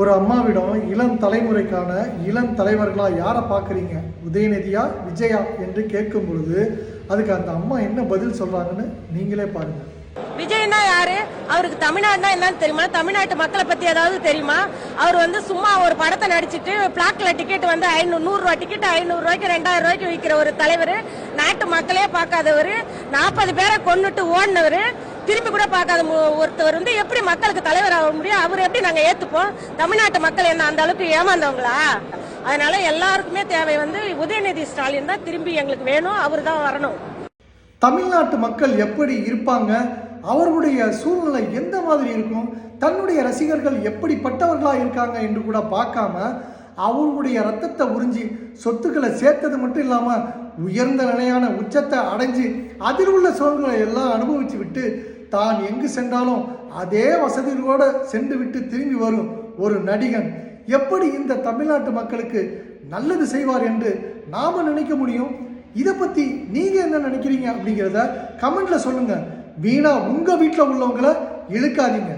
ஒரு அம்மாவிடம் இளம் தலைமுறைக்கான இளம் தலைவர்களாக யாரை பார்க்குறீங்க? உதயநிதியா விஜயா என்று கேட்கும் பொழுது அதுக்கு அந்த அம்மா என்ன பதில் சொல்றாங்கன்னு நீங்களே பாருங்க. விஜய்னா யாரு? அவருக்கு தமிழ்நாடுனா என்னன்னு தெரியுமா? தமிழ்நாட்டு மக்களை பத்தி ஏதாவது தெரியுமா? அவர் வந்து சும்மா ஒரு படத்தை நடிச்சிட்டு பிளாக்ல டிக்கெட் வந்து ஐநூறு நூறு ரூபா டிக்கெட் ஐநூறு ரூபாய்க்கு ரெண்டாயிரம் ரூபாய்க்கு விற்கிற ஒரு தலைவர். நாட்டு மக்களே பார்க்காதவர். நாற்பது பேரை கொண்டுட்டு ஓடினவர். திரும்பி கூட பார்க்காத ஒருத்தர் ஒருத்தவர் வந்து எப்படி மக்களுக்கு தலைவர் ஆக முடியும்? அவர் எப்படி நாங்க ஏத்துப்போம்? தமிழ்நாட்டு மக்கள் என்ன அந்த அளவுக்கு ஏமாந்தவங்களா? அதனால எல்லாருக்குமே தேவை வந்து உதயநிதி ஸ்டாலின் தான் திரும்பி எங்களுக்கு வேணும் அவர் தான் வரணும். தமிழ்நாட்டு மக்கள் எப்படி இருப்பாங்க? அவர்களுடைய சூழ்நிலை எந்த மாதிரி இருக்கும்? தன்னுடைய ரசிகர்கள் எப்படிப்பட்டவர்களாக இருக்காங்க என்று கூட பார்க்காம அவருடைய ரத்தத்தை உறிஞ்சி சொத்துக்களை சேர்த்தது மட்டும் இல்லாமல் உயர்ந்த நிலையான உச்சத்தை அடைஞ்சு அதில் உள்ள சோழ்களை எல்லாம் அனுபவித்து விட்டு தான் எங்கு சென்றாலும் அதே வசதிகளோடு சென்று விட்டு திரும்பி வரும் ஒரு நடிகன். எப்படி இந்த தமிழ்நாட்டு மக்களுக்கு நல்லது செய்வார் என்று நாம நினைக்க முடியும்? இதை பற்றி நீங்கள் என்ன நினைக்கிறீங்க அப்படிங்கிறத கமெண்டில் சொல்லுங்கள் வீணாக உங்கள் வீட்டில் உள்ளவங்களை இழுக்காதீங்க.